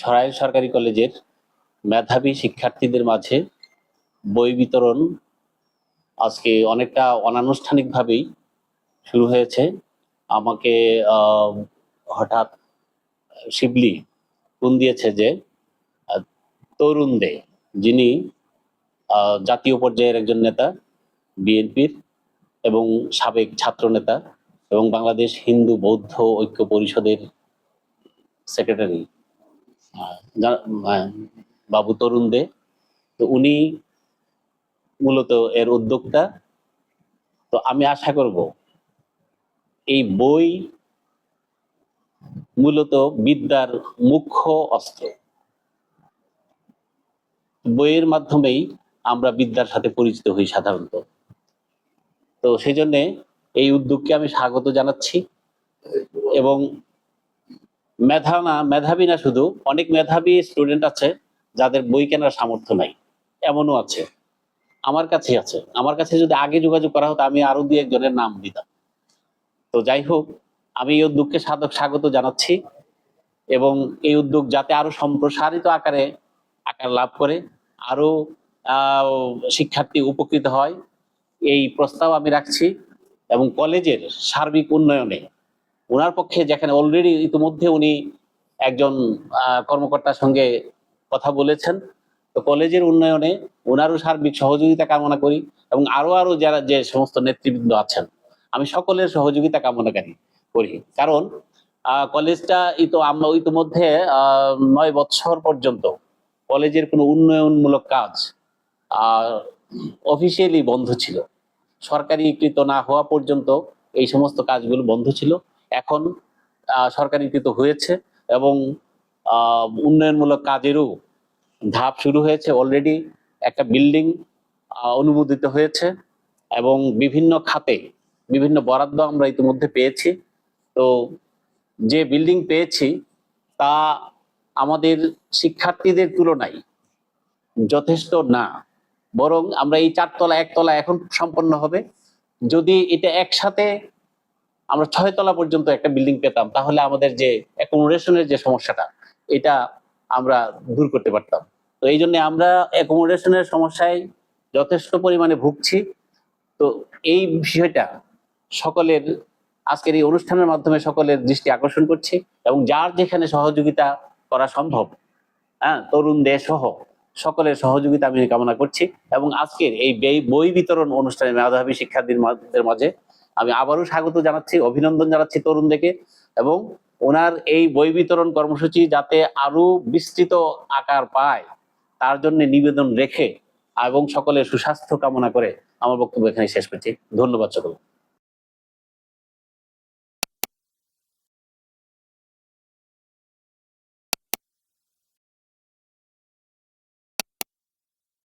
সরাইল সরকারি কলেজের মেধাবী শিক্ষার্থীদের মাঝে বই বিতরণ আজকে অনেকটা অনানুষ্ঠানিকভাবেই শুরু হয়েছে। আমাকে হঠাৎ শিবলি ফোন দিয়েছে যে তরুণ দে, যিনি জাতীয় পর্যায়ের একজন নেতা, বিএনপির এবং সাবেক ছাত্র নেতা এবং বাংলাদেশ হিন্দু বৌদ্ধ ঐক্য পরিষদের সেক্রেটারি। বাবু তরুণ দে তো উনি মূলত এর উদ্যোক্তা। তো আমি আশা করব এই বই মূলত বিদ্যার মুখ্য অস্ত্র। বইয়ের মাধ্যমেই আমরা বিদ্যার সাথে পরিচিত হই সাধারণত। তো সেই জন্যে এই উদ্যোগকে আমি স্বাগত জানাচ্ছি এবং মেধা না, মেধাবী না শুধু, অনেক মেধাবী স্টুডেন্ট আছে যাদের বই কেনার সামর্থ্য নাই। এমনও আছে। আমার কাছে আছে। আমার কাছে যদি আগে যোগাযোগ করা হতো, আমি আরও দু একজনের নাম দিতাম। তো যাই হোক, আমি এই উদ্যোগকে সাধক স্বাগত জানাচ্ছি এবং এই উদ্যোগ যাতে আরও সম্প্রসারিত আকারে আকার লাভ করে আরও শিক্ষার্থী উপকৃত হয়, এই প্রস্তাব আমি রাখছি এবং কলেজের সার্বিক উন্নয়নে ওনার পক্ষে যেখানে অলরেডি ইতিমধ্যে উনি একজন কর্মকর্তার সঙ্গে কথা বলেছেন। তো কলেজের উন্নয়নে ওনারও সার্বিক সহযোগিতা কামনা করি এবং আরও আরও যারা যে সমস্ত নেতৃবৃন্দ আছেন, আমি সকলের সহযোগিতা কামনাকারী করি কারণ কলেজটা ইতো, আমরা ইতিমধ্যে নয় বছর পর্যন্ত কলেজের কোনো উন্নয়নমূলক কাজ অফিসিয়ালি বন্ধ ছিল। সরকারি সরকারিকৃত না হওয়া পর্যন্ত এই সমস্ত কাজগুলো বন্ধ ছিল। এখন সরকারিকৃত হয়েছে এবং উন্নয়নমূলক কাজেরও ধাপ শুরু হয়েছে। অলরেডি একটা বিল্ডিং অনুমোদিত হয়েছে এবং বিভিন্ন খাতে বিভিন্ন বরাদ্দ আমরা ইতিমধ্যে পেয়েছি। তো যে বিল্ডিং পেয়েছি, তা আমাদের শিক্ষার্থীদের তুলনায় যথেষ্ট না। বরং আমরা এই চারতলা, একতলা এখন সম্পন্ন হবে। যদি এটা একসাথে আমরা ছয়তলা পর্যন্ত একটা বিল্ডিং পেতাম, তাহলে আমাদের যে অ্যাকোমোডেশনের যে সমস্যাটা, এটা আমরা দূর করতে পারতাম। তো এই জন্য আমরা অ্যাকোমোডেশনের সমস্যায় যথেষ্ট পরিমাণে ভুগছি। তো এই বিষয়টা সকলের, আজকের এই অনুষ্ঠানের মাধ্যমে সকলের দৃষ্টি আকর্ষণ করছি এবং যার যেখানে সহযোগিতা করা সম্ভব হ্যাঁ তরুণদের সহ সকলের সহযোগিতা আমি কামনা করছি এবং আজকের এই বই বিতরণ অনুষ্ঠানে মেধাবী শিক্ষার্থীদের মাঝে আমি আবারও স্বাগত জানাচ্ছি, অভিনন্দন জানাচ্ছি তরুণদেরকে এবং ওনার এই বই বিতরণ কর্মসূচি যাতে আরও বিস্তৃত আকার পায়, তার জন্য নিবেদন রেখে এবং সকলের সুস্বাস্থ্য কামনা করে আমার বক্তব্য এখানে শেষ করছি। ধন্যবাদ সকল